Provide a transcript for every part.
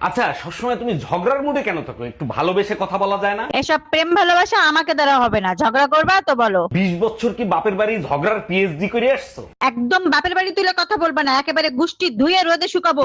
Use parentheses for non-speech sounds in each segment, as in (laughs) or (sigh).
আচ্ছা সবসময় তুমি ঝগড়ার মুডে কেন থাকো? একটু ভালোবেসে কথা বলা যায় না? এসব প্রেম ভালোবাসা আমাকে দ্বারা হবে না। ঝগড়া করবা তো বলো। বিশ বছর কি বাপের বাড়ি ঝগড়ার পিএইচডি করে আসছো? একদম বাপের বাড়ি তুলে কথা বলবা না একেবারে গুষ্টি ধুয়ে রোদে শুকাবো।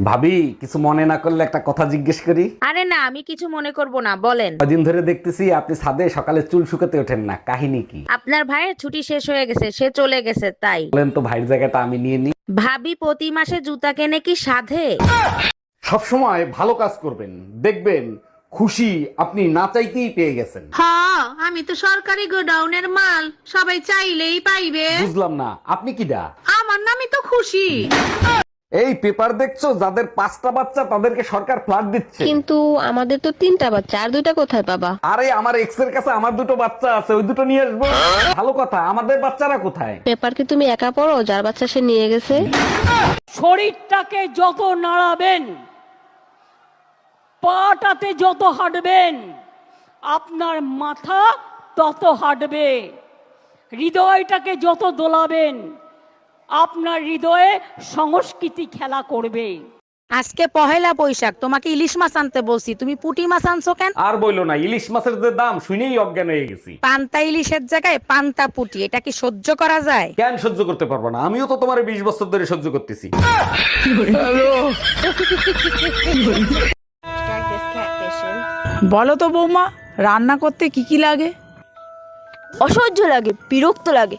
ভাবি কিছু মনে না করলে একটা কথা জিজ্ঞেস করি। আরে না আমি কিছু মনে করব না বলেন। কদিন ধরে দেখতেছি আপনি ছাদে সকালে চুল শুকাতে ওঠেন না কাহিনী কি? আপনার ভাইয়ের ছুটি শেষ হয়ে গেছে সে চলে গেছে তাই। বলেন তো ভাইয়ের জায়গাটা আমি নিয়ে নিই। ভাবি প্রতি মাসে জুতা কেনে কি সাধে? সবসময় ভালো কাজ করবেন দেখবেন খুশি আপনি না চাইতেই পেয়ে গেছেন। হ্যাঁ আমি তো সরকারি গোডাউনের মাল সবাই চাইলেই পাইবে। বুঝলাম না আপনি কি দা আমার নামই তো খুশি। এই পেপার দেখছ? যাদের পাঁচটা বাচ্চা তাদেরকে সরকার ফ্ল্যাট দিচ্ছে। কিন্তু আমাদের তো তিনটা বাচ্চা আর দুইটা কোথায় পাবা? আরে আমার এক্সের কাছে আমার দুটো বাচ্চা আছে ওই দুটো নিয়ে আসব। ভালো কথা আমাদের বাচ্চারা কোথায়? পেপার কি তুমি একা পড়ো যার বাচ্চা সে নিয়ে গেছে? শরীরটাকে যত নাড়াবেন পাটাতে যত হাঁটবেন আপনার মাথা তত হাঁটবে হৃদয়টাকে যত দোলাবেন আপনার হৃদয়ে সংস্কৃতি খেলা করবে। আজকে পহেলা বৈশাখ তোমাকে ইলিশ মাছ আনতে বলছি। তুমি পুটি মাছ আনছো কেন? আর বইলো না ইলিশ মাছের যে দাম শুনেই অজ্ঞান হয়ে গেছি। পান্তা ইলিশের জায়গায় পান্তা পুটি এটা কি সহ্য করা যায়? কেন সহ্য করতে পারব না? আমিও তো তোমার বিশ বছর ধরে সহ্য করতেছি। বলো তো বৌমা রান্না করতে কি কি লাগে? অসহ্য লাগে বিরক্ত লাগে।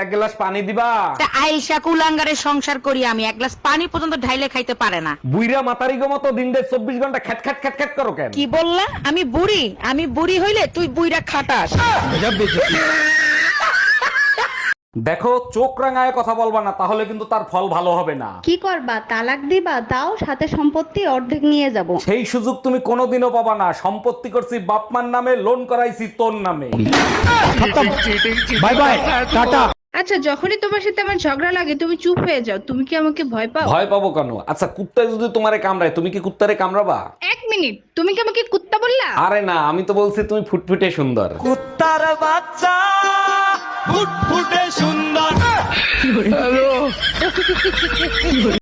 এক গ্লাস পানি দিবা। তা আইসা কুলাঙ্গারের সংসার করি আমি এক গ্লাস পানি পর্যন্ত ঢাইলে খাইতে পারে না। বুইরা মাতারি গো মতো দিন দেড় চব্বিশ ঘণ্টা খ্যাট খ্যাট খ্যাট খ্যাট করো কেন? কি বললা? আমি বুড়ি আমি বুড়ি হইলে তুই বুইরা খাটাস। দেখো চোখ রাঙায় কথা বলবা না তাহলে কিন্তু তার ফল ভালো হবে না। কি করবা? তালাক দিবা তাও সাথে সম্পত্তি অর্ধেক নিয়ে যাব। সেই সুযোগ তুমি কোনোদিনও পাবা না। সম্পত্তি করছি বাপমার নামে লোন করাইছি তোর নামে। Bye bye tata. আচ্ছা যখনই তোমার সাথে আমার ঝগড়া লাগে তুমি চুপ হয়ে যাও। তুমি কি আমাকে ভয় পাও? ভয় পাবো কেন? আচ্ছা কুত্তা যদি তোমারে কামড়ায় তুমি কি কুত্তারে কামড়াবা? এক মিনিট তুমি কি আমাকে কুত্তা বললা? আরে না আমি তো বলছি তুমি ফুটফুটে সুন্দর। কুত্তার বাচ্চা ফুটফুটে সুন্দর। হ্যালো (laughs)